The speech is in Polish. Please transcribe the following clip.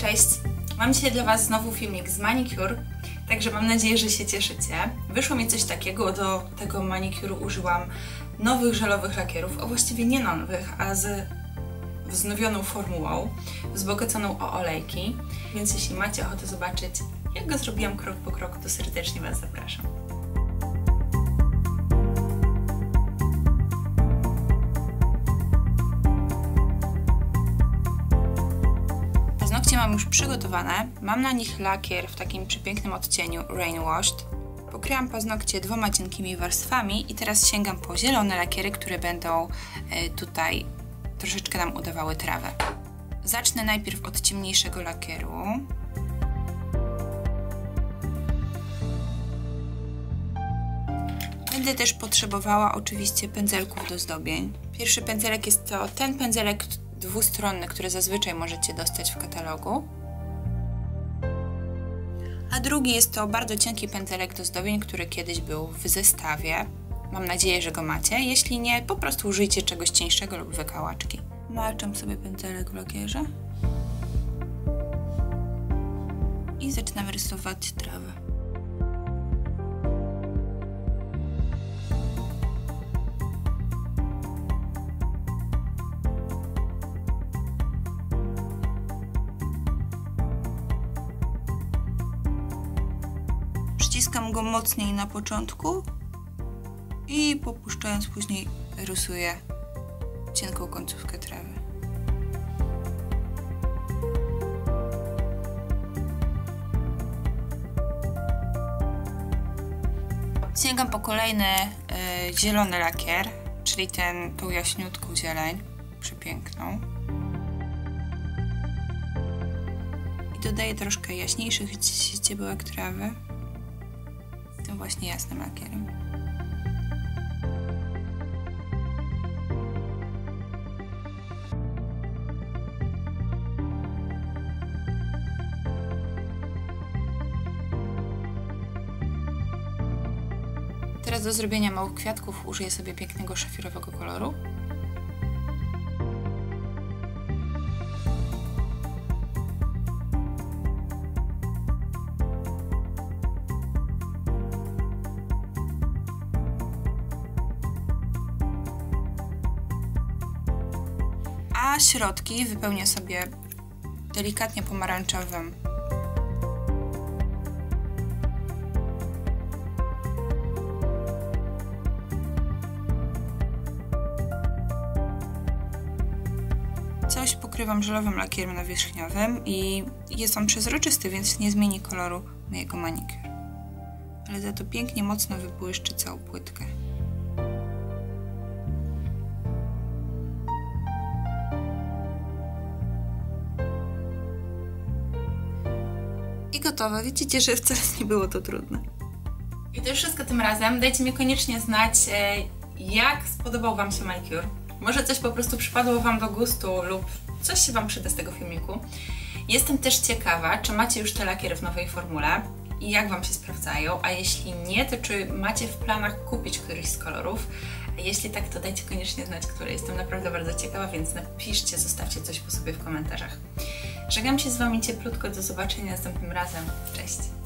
Cześć! Mam dzisiaj dla Was znowu filmik z manicure, także mam nadzieję, że się cieszycie. Wyszło mi coś takiego, do tego manicure użyłam nowych żelowych lakierów, a właściwie nie nowych, a z wznowioną formułą, wzbogaconą o olejki, więc jeśli macie ochotę zobaczyć, jak go zrobiłam krok po kroku, to serdecznie Was zapraszam. Mam już przygotowane. Mam na nich lakier w takim przepięknym odcieniu Rain Washed. Pokryłam paznokcie dwoma cienkimi warstwami i teraz sięgam po zielone lakiery, które będą e, tutaj troszeczkę nam udawały trawę. Zacznę najpierw od ciemniejszego lakieru. Będę też potrzebowała oczywiście pędzelków do zdobień. Pierwszy pędzelek jest to ten pędzelek dwustronny, który zazwyczaj możecie dostać w katalogu. A drugi jest to bardzo cienki pędzelek do zdobień, który kiedyś był w zestawie. Mam nadzieję, że go macie. Jeśli nie, po prostu użyjcie czegoś cieńszego lub wykałaczki. Maczam sobie pędzelek w lakierze. I zaczynam rysować trawę. Przyciskam go mocniej na początku i popuszczając później rysuję cienką końcówkę trawy. Sięgam po kolejny y, zielony lakier, czyli ten, tą jaśniutką zieleń, przepiękną. I dodaję troszkę jaśniejszych ździebełek trawy tym właśnie jasnym lakierem. Teraz do zrobienia małych kwiatków użyję sobie pięknego szafirowego koloru. A środki wypełnię sobie delikatnie pomarańczowym Coś pokrywam żelowym lakierem nawierzchniowym i jest on przezroczysty, więc nie zmieni koloru mojego manicure. Ale za to pięknie mocno wybłyszczy całą płytkę. I gotowe. Widzicie, że wcale nie było to trudne. I to już wszystko tym razem. Dajcie mi koniecznie znać, e, jak spodobał Wam się manicure. Może coś po prostu przypadło Wam do gustu lub coś się Wam przyda z tego filmiku. Jestem też ciekawa, czy macie już te lakiery w nowej formule i jak Wam się sprawdzają, a jeśli nie, to czy macie w planach kupić któryś z kolorów. Jeśli tak, to dajcie koniecznie znać, które jestem naprawdę bardzo ciekawa, więc napiszcie, zostawcie coś po sobie w komentarzach. Żegnam się z Wami cieplutko, do zobaczenia następnym razem. Cześć!